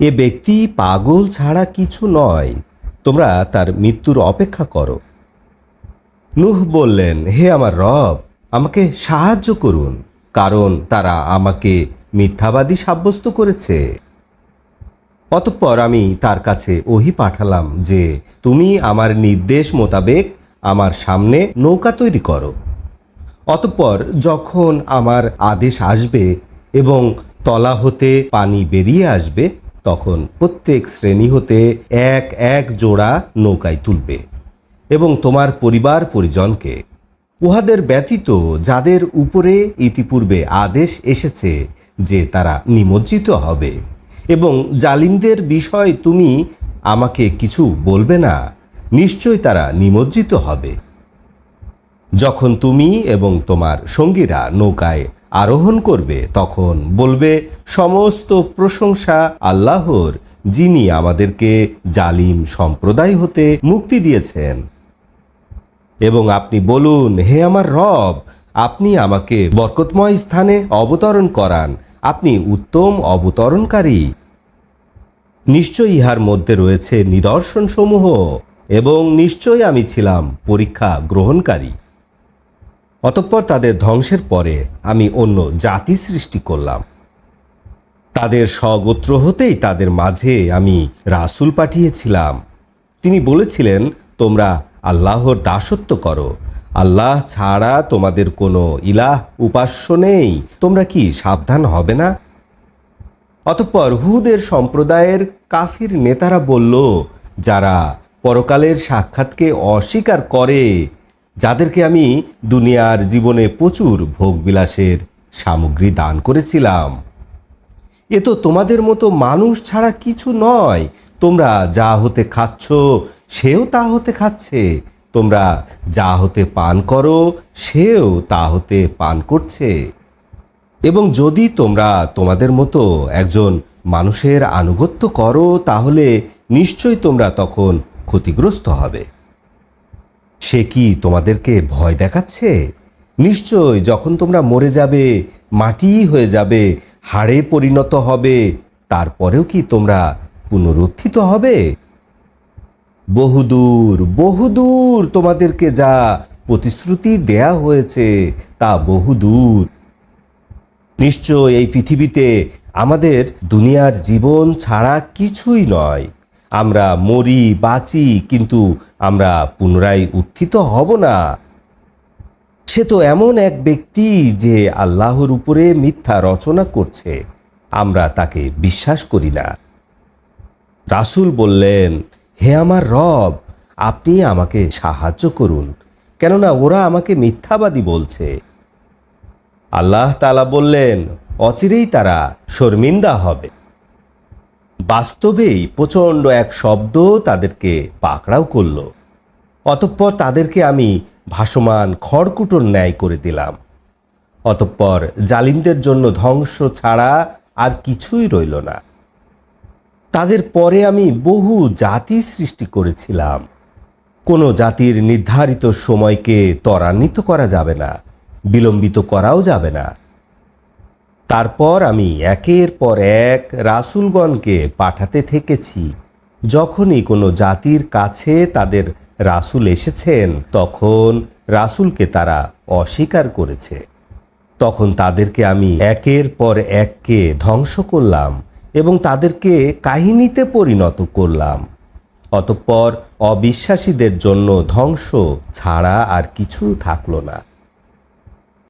এ ব্যক্তি পাগল ছাড়া কিছু নয়। তোমরা তার মৃত্যুর অপেক্ষা করো। নুহ বললেন, হে আমার রব, আমাকে সাহায্য করুন, কারণ তারা আমাকে মিথ্যাবাদী সাব্যস্ত করেছে। অতঃপর আমি তার কাছে ওহি পাঠালাম যে, তুমি আমার নির্দেশ মোতাবেক আমার সামনে নৌকা তৈরি করো। অতঃপর যখন আমার আদেশ আসবে এবং তলা হতে পানি বেরিয়ে আসবে তখন প্রত্যেক শ্রেণি হতে এক এক জোড়া নৌকায় তুলবে এবং তোমার পরিবার পরিজনকে। উহাদের ব্যতীত যাদের উপরে ইতিপূর্বে আদেশ এসেছে যে তারা নিমজ্জিত হবে এবং জালিমদের বিষয় তুমি আমাকে কিছু বলবে না, নিশ্চয় তারা নিমজ্জিত হবে। যখন তুমি এবং তোমার সঙ্গীরা নৌকায় আরোহণ করবে, তখন বলবে, সমস্ত প্রশংসা আল্লাহর, যিনি আমাদেরকে জালিম সম্প্রদায় হতে মুক্তি দিয়েছেন। এবং আপনি বলুন, হে আমার রব, আপনি আমাকে বরকতময় স্থানে অবতরণ করান। আপনি উত্তম অবতরণকারী। নিশ্চয় ইহার মধ্যে রয়েছে নিদর্শন সমূহ এবং নিশ্চয় আমি ছিলাম পরীক্ষা গ্রহণকারী। অতঃপর তাদের ধ্বংসের পরে আমি অন্য জাতি সৃষ্টি করলাম। তাদের স্বগোত্র হতেই তাদের মাঝে আমি রাসূল পাঠিয়েছিলাম। তিনি বলেছিলেন, তোমরা আল্লাহর দাসত্ব করো। আল্লাহ ছাড়া তোমাদের কোনো ইলাহ উপাস্য নেই। তোমরা কি সাবধান হবে না? অতঃপর হুদের সম্প্রদায়ের কাফির নেতারা বলল, যারা পরকালের সাক্ষাৎকে অস্বীকার করে যাদেরকে আমি দুনিয়ার জীবনে প্রচুর ভোগবিলাসের সামগ্রী দান করেছিলাম। এ তো তোমাদের মতো মানুষ ছাড়া কিছু নয়। তোমরা যা হতে খাচ্ছ, সেও তা হতে খাচ্ছে। তোমরা যা হতে পান করো, সেও তা হতে পান করছে। এবং যদি তোমরা তোমাদের মতো একজন মানুষের আনুগত্য করো, তাহলে নিশ্চয়ই তোমরা তখন ক্ষতিগ্রস্ত হবে। সে কি তোমাদেরকে ভয় দেখাচ্ছে? নিশ্চয় যখন তোমরা মরে যাবে, মাটি হয়ে যাবে, হাড়ে পরিণত হবে, তারপরেও কি তোমরা পুনরুত্থিত হবে? বহুদূর বহুদূর তোমাদেরকে যা প্রতিশ্রুতি দেয়া হয়েছে, তা বহুদূর। নিশ্চয় এই পৃথিবীতে আমাদের দুনিয়ার জীবন ছাড়া কিছুই নয়। আমরা মরি, বাঁচি, কিন্তু আমরা পুনরায় উত্থিত হব না। সে তো এমন এক ব্যক্তি যে আল্লাহর উপরে মিথ্যা রচনা করছে। আমরা তাকে বিশ্বাস করি না। রাসূল বললেন, হে আমার রব, আপনি আমাকে সাহায্য করুন, কেননা ওরা আমাকে মিথ্যাবাদী বলছে। আল্লাহ তালা বললেন, অচিরেই তারা শর্মিন্দা হবে। বাস্তবেই প্রচণ্ড এক শব্দ তাদেরকে পাকড়াও করল। অতঃপর তাদেরকে আমি ভাসমান খড়কুটোর ন্যায় করে দিলাম। অতঃপর জালিমদের জন্য ধ্বংস ছাড়া আর কিছুই রইল না। তাদের পরে আমি বহু জাতি সৃষ্টি করেছিলাম। কোনো জাতির নির্ধারিত সময়কে ত্বরান্বিত করা যাবে না, বিলম্বিত করাও যাবে না। তারপর আমি একের পর এক রাসূলগণকে পাঠাতে থেকেছি। যখনই কোনো জাতির কাছে তাদের রাসুল এসেছেন, তখন রাসুলকে তারা অস্বীকার করেছে। তখন তাদেরকে আমি একের পর এককে ধ্বংস করলাম এবং তাদেরকে কাহিনীতে পরিণত করলাম। অতঃপর অবিশ্বাসীদের জন্য ধ্বংস ছাড়া আর কিছু থাকল না।